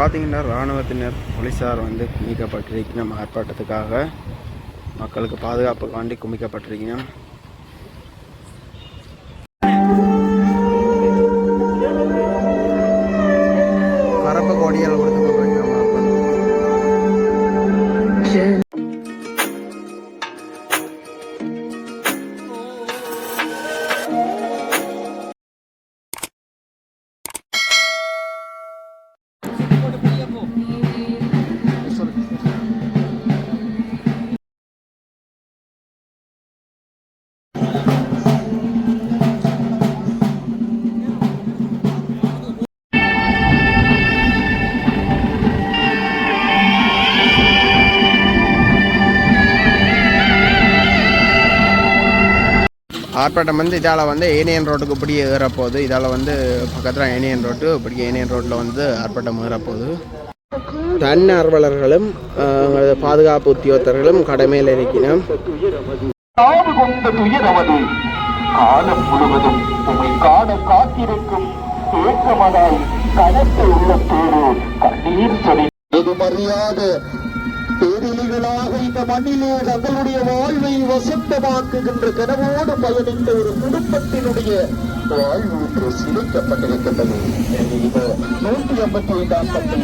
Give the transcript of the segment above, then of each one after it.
பார்த்தீங்கன்னா இராணுவத்தினர் போலீஸார் வந்து குமிக்கப்பட்டிருக்கணும். ஆர்ப்பாட்டத்துக்காக மக்களுக்கு பாதுகாப்புக்காண்டி குமிக்கப்பட்டிருக்கணும். ஆர்ப்பாட்டம் வந்து இதால் வந்து ஏனியன் ரோட்டுக்கு இப்படி ஏறப்போகுது. இதால் வந்து பக்கத்தில் ஏனியன் ரோட்டு இப்படி ஏனியன் ரோட்டில் வந்து ஆர்ப்பாட்டம் ஏறப்போகுது. தன்னார்வலர்களும் பாதுகாப்பு உத்தியோகத்தர்களும் கடமையில் துயரமது காலம் முழுவதும் உம்மை காண காத்திருக்கும் ஏக்கமதாய் கனத்த உள்ளத்தோடு கண்ணீர் சொல் எதுமறியாத பேரிலிகளாக இந்த மண்ணிலே தங்களுடைய வாழ்வை வசந்தமாக்குகின்ற கனவோடு பயணித்த ஒரு குடும்பத்தினுடைய வாழ்வு சிரிக்கப்பட்டிருக்கின்றது சிதைக்கப்பட்டிருக்கின்றது நூற்றி ஐம்பத்தி ஐந்தாம் பற்றி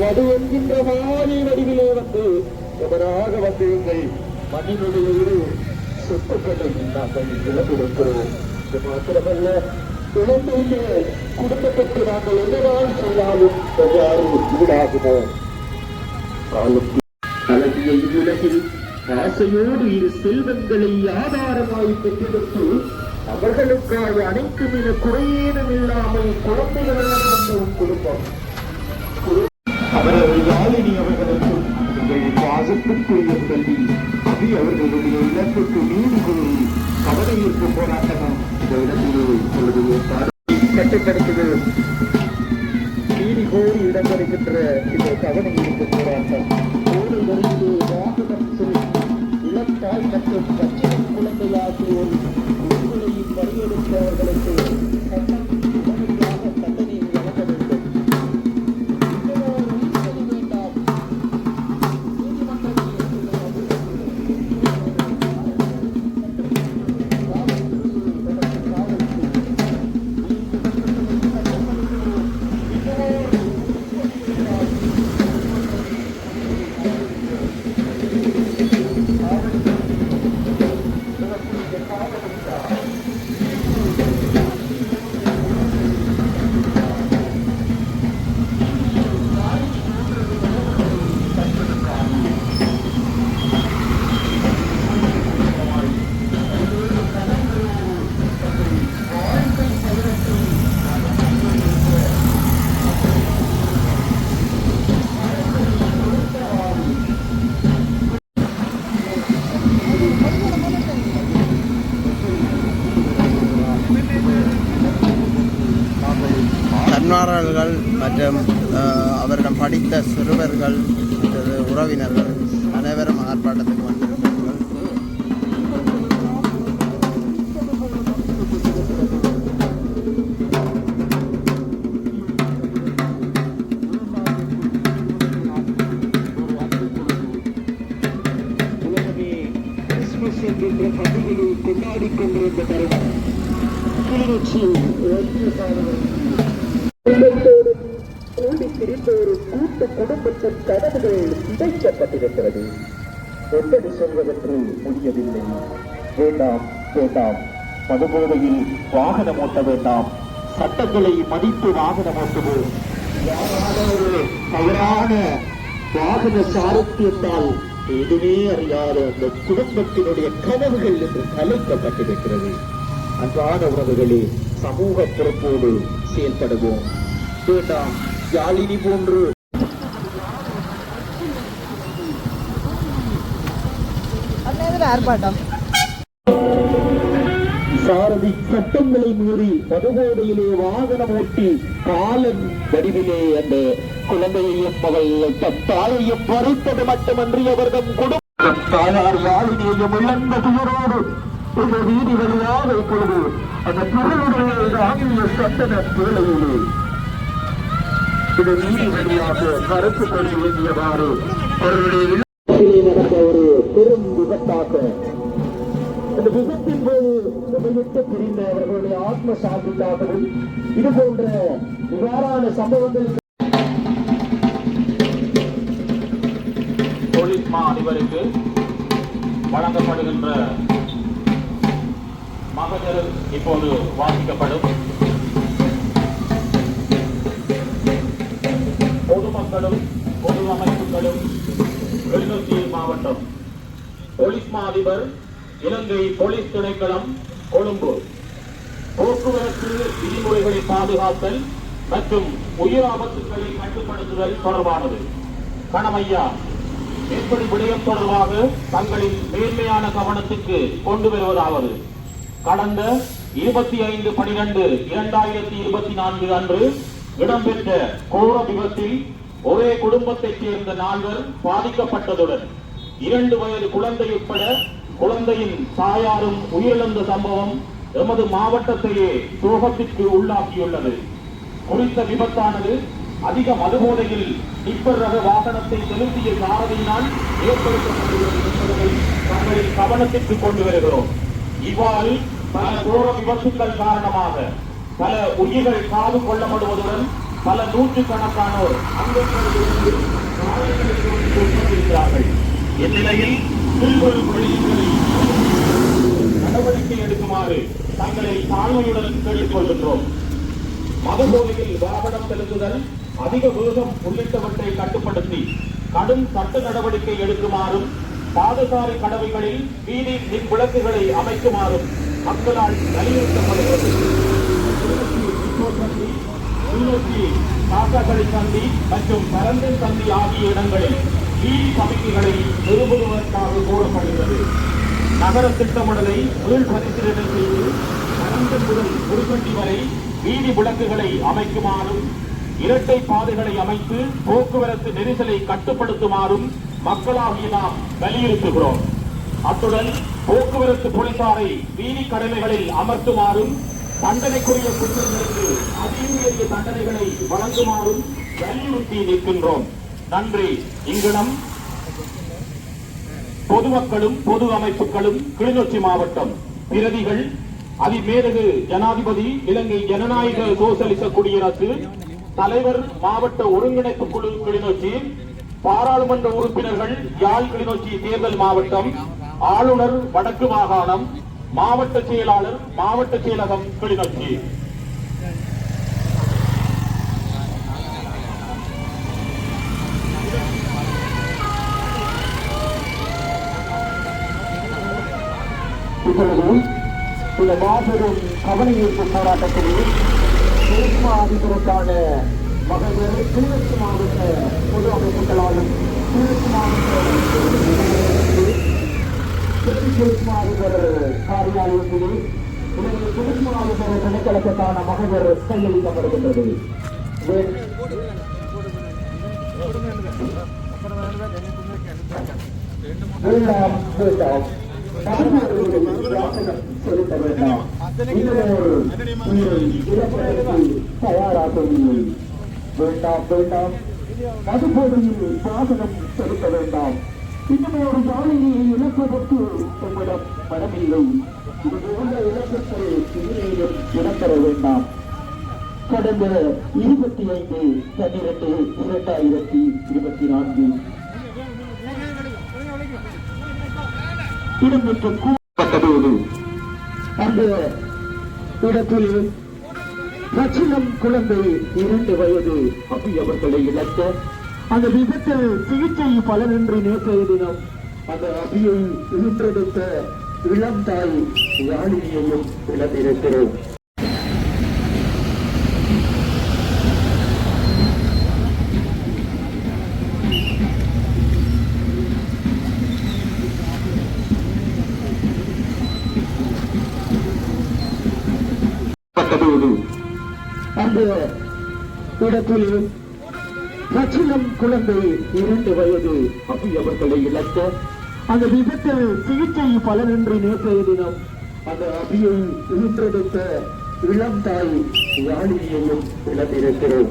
மது என்கின்ற மாலை வடிவிலே வந்து எவராக வந்திருங்கள். மண்ணினுடைய சொத்துக்களை நாங்கள் இழந்திருக்கிறோம். இது மாத்திரமல்ல இழந்துள்ள குடும்பத்திற்கு நாங்கள் என்னதான் செய்தாலும் எவ்வாறு ஈடாகுமோ அழகிய இவ்வுலகில் ஆசையோடு இரு செல்வங்களை ஆதாரமாய் பெற்றெடுத்து அவர்களுக்காக அனைத்து மிக குறையேதும் இல்லாமல் குழந்தைகளுடன் குடும்பம். அவரது யாழினி அவர்களுக்கும் உங்கள் பாசத்துக்குரிய அவர்களுடைய இலக்குக்கு நீதி கூறி கவலையீர்ப்பு போராட்டமும் இந்த இடத்திலே இப்பொழுது ஏற்பாடு கட்டுப்படுத்துதல் நீதி கோரி இடம்பெறுகின்ற இந்த கவலையீர்ப்பு போராட்டம் கோடு வருகிறது வாகனம் செல் மற்றும் பச்சிடம் குழந்தையாகியோர் ஆகியோர் உயிர்களையும் மற்றும் அவரிடம் படித்த சிறுவர்கள் உறவினர்கள் சிதைக்கப்பட்டிருக்கிறது எப்படி சொல்வதென்று முடியவில்லை வேண்டாம் வேண்டாம். மதுபோதையில் வாகனம் ஓட்ட வேண்டாம். சட்டங்களை மதித்து வாகனம் ஓட்டுவோம். ஒரு தவறான வாகன சாரத்தியத்தால் எதுவுமே அறியாத அந்த குடும்பத்தினுடைய கனவுகள் என்று கலைக்கப்பட்டிருக்கிறது. அன்றாட உறவுகளே சமூக பொறுப்போடு செயல்படுவோம். வேண்டாம் யாழினி போன்று ஆர்ப்பாட்டம். சாரதி சட்டங்களை மீறி மதுபோதையிலே வாகனம் ஓட்டி காலன் வடிவிலே அந்த குழந்தையையும் அவள் தன் தாயையும் பறித்தது மட்டுமன்றி அவர்கள் குடும்பம் தாயார் யாழினையும் இழந்த துயரோடு இந்த வீதி வழியாக இப்பொழுது அந்த பொருளுடைய ராணிய சட்டன பேழையிலே இது வீதி வழியாக கருத்து கொடி வேண்டியவாறு அவருடைய நடந்த ஒரு பெரும் விபத்தாக. இந்த விபத்தின் போது விட்டு பிரிந்த அவர்களுடைய ஆத்ம சாந்திக்காகவும் இது போன்ற இவ்வாறான சம்பவங்கள் போலீஸ் வழங்கப்படுகின்ற மகஜர் இப்போது வாசிக்கப்படும். பொதுமக்களும் பொது அமைப்புகளும் கிளிநொச்சி மாவட்டம் போலீஸ் மா அதிபர் இலங்கை போலீஸ் திணைக்களம் கொழும்பு. போக்குவரத்து விதிமுறைகளை பாதுகாத்தல் மற்றும் உயிர் ஆபத்துக்களை கட்டுப்படுத்துதல் தொடர்பானது. கணமையா மேற்படி விடயம் தொடர்பாக தங்களின் மேன்மையான கவனத்துக்கு கொண்டு வருவதாவது. கடந்த இருபத்தி ஐந்து பனிரெண்டு இரண்டாயிரத்தி இருபத்தி நான்கு அன்று இடம்பெற்ற கோர விபத்தில் ஒரே குடும்பத்தைச் சேர்ந்த நால்வர் பாதிக்கப்பட்டதுடன் இரண்டு வயது குழந்தை உட்பட குழந்தையின் தாயாரும் உயிரிழந்த சம்பவம் எமது மாவட்டத்தையே சோகத்திற்கு உள்ளாக்கியுள்ளது குறித்த விபத்தானது அதிக மதுபோதையில் டிப்பர் ரக வாகனத்தை செலுத்திய சாரதியினால் ஏற்படுத்தப்பட்டுள்ளது என்பதை தங்களின் கவனத்திற்கு கொண்டு வருகிறோம். இவ்வாறு பல கோர விபத்துக்கள் காரணமாக பல உயிர்கள் காது கொள்ளப்படுவதுடன் பல நூற்றுக்கணக்கானோர் அங்கங்களிலிருந்து காயங்களுக்கு இந்நிலையில் திருவள்ளு பள்ளிகளை நடவடிக்கை எடுக்குமாறு தங்களை தாழ்மையுடன் கேட்டுக்கொள்கின்றோம் மதுபோதையில் வாகனம் செலுத்துதல் அதிக வேகம் உள்ளிட்டவற்றை கட்டுப்படுத்தி கடும் சட்ட நடவடிக்கை எடுக்குமாறும் பாதசாரி கடவைகளில் வீதி மின் விளக்குகளை அமைக்குமாறும் மக்களால் வலியுறுத்தப்படுகிறது. கிளிநொச்சி காக்காக்களி சந்தி மற்றும் பரந்தன் சந்தி ஆகிய இடங்களில் வீதி சமிக்கைகளை நிறுவுவதற்காக கூறப்படுகிறது நகர திட்டமிடலை மீள் பரிசீலனை செய்து பரந்தன் முதல் முருகண்டி வரை வீதி விளக்குகளை அமைக்குமாறும் இரட்டை பாதைகளை அமைத்து போக்குவரத்து நெரிசலை கட்டுப்படுத்துமாறும் மக்களாகிய நாம் வலியுறுத்துகிறோம். அத்துடன் போக்குவரத்து போலீசாரை வீதி கடமைகளில் அமர்த்துமாறும் தண்டனைக்குரிய குற்றங்களுக்கு அதிகரிய தண்டனைகளை வழங்குமாறும் வலியுறுத்தி நிற்கின்றோம். நன்றி. இங்கனம் பொதுமக்களும் பொது அமைப்புகளும் கிளிநொச்சி மாவட்டம். பிரதிகள் அதிமேதகு ஜனாதிபதி இலங்கை ஜனநாயக சோசலிச குடியரசு தலைவர் மாவட்ட ஒருங்கிணைப்பு குழு கிளிநொச்சி பாராளுமன்ற உறுப்பினர்கள் யாழ் கிளிநொச்சி தேர்தல் மாவட்டம் ஆளுநர் வடக்கு மாகாணம் மாவட்ட செயலாளர் மாவட்ட செயலகம் கிளிநொச்சி. இப்பொழுது இந்த மாபெரும் கவனஈர்ப்பு போராட்டத்திலே தேசிய அதிபருக்கான மகளிர் கிளிநொச்சி மாவட்ட பொது அமைப்புகளாலும் கிளிநொச்சி மாவட்ட கிளிநொச்சி அதிபர் காரியாலயத்தில் இலங்கை கிளிநொச்சி அதிபர் திணைக்களத்துக்கான மகளிர் கையளிக்கப்படுகின்றது. வே- வேண்டாம் வேண்டாம். செலுத்த வேண்டாம் இன்னொரு உயிரை இழப்பதற்கு தயாராகவில்லை வேண்டாம் வேண்டாம் மதுபோதையில் சாசனம் செலுத்த வேண்டாம் இன்னும் ஒரு சாலையை இழப்பதற்கு உங்களிடம் பணமில்லை இது போன்ற இழப்பத்தை இனிமேலும் இடம்பெற வேண்டாம் கடந்த இருபத்தி ஐந்து பன்னிரண்டு இரண்டாயிரத்தி இருபத்தி நான்கு இடம்பெற்ற கூட்டத்தோடு அந்த இடத்தில் லட்சணம் குழந்தை இரண்டு வயது அப்படி அவர்களை இழக்க அந்த விபத்தில் சிகிச்சை பலனின்றி நேற்றைய தினம் அந்த அபியை ஈன்றெடுத்த இளம் தாய் யாழினியையும் இழந்திருக்கிறோம். பட்டதோடு அந்த இடத்தில் பச்சிலம் குழந்தை இரண்டு வயது. அபி அவர்களை இழக்க அந்த விபத்தில் சிகிச்சை பலனின்றி நேற்றைய தினம் அந்த அபியை ஈன்றெடுத்த இளம் தாய் யாழினியையும் இழந்திருக்கிறோம்.